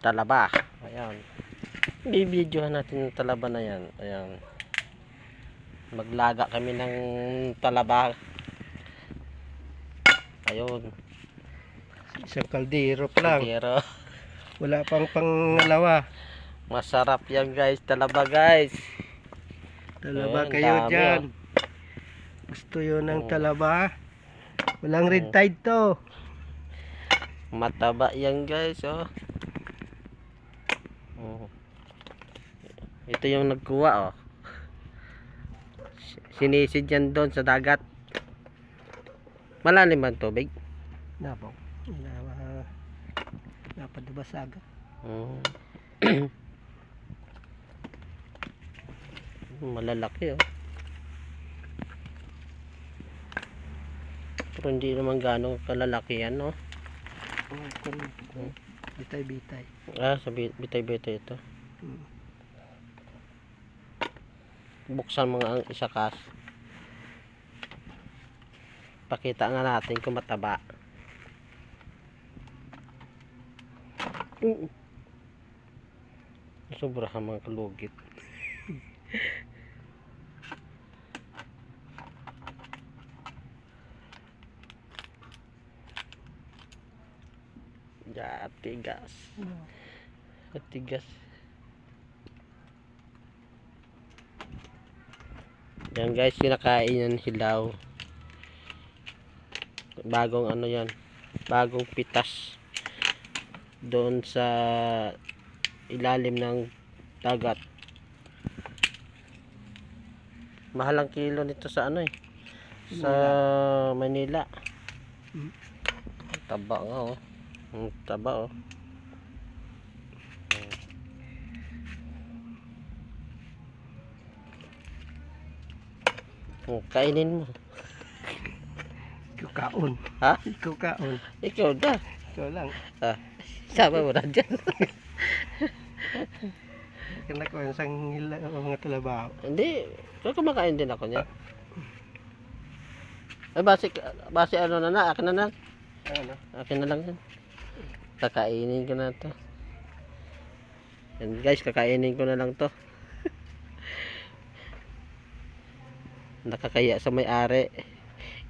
talaba. Ayan. Bibidyohan natin yung talaba na yan. Ayan. Maglaga kami ng talaba. Ayun. Isang kaldero pa lang. Pero Wala pang pangalawa. masarap yan guys. Talaba guys. Talaba Ayan, kayo dami, dyan. Gusto yun ng Oh. talaba. Walang red Oh. tide to. Mataba yan guys. Oh. Oh. Ito yung nagkuha oh. Sinisid yan doon sa dagat. Malalim ba tubig? Nabaw. Nawa. Napadubasaga. Oh. Malalaki oh. Pero hindi naman ganong kalalaki yan no. Oh, kun, bitay-bitay. Ah, sa bi- bitay-bitay ito. Hmm. Buksan mo nga ang isa kas. Pakita nga natin kung mataba. Mm. Sobra ka mga kalugit. Ya, tigas. Tigas. Yan guys, kinakain yan hilaw. Bagong ano yan. Bagong pitas. Doon sa ilalim ng dagat. Mahal ang kilo nito sa ano eh. Sa Manila. Hmm. Taba nga oh. Ang taba oh. Oh, kainin mo. Ikaw kaon. Ha? Ikaw kaon. Ikaw na. Ikaw lang. Sama mo na dyan. Kaya ko yung sang hila mga talaba. Hindi. So, kumakain din ako niya. Ay, base, base ano na na. Akin na lang. Ano? Akin na lang yan. Kakainin ko na to. Yan guys, kakainin ko na lang to. Nakakaya sa may-ari.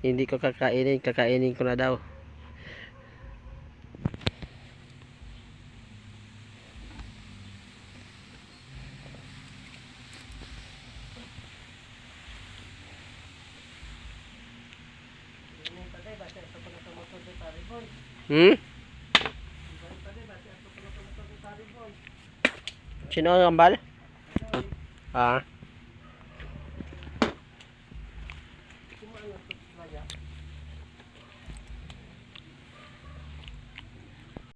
Hindi ko kakainin, kakainin ko na daw. Hmm? Sino ang kambal? Ah.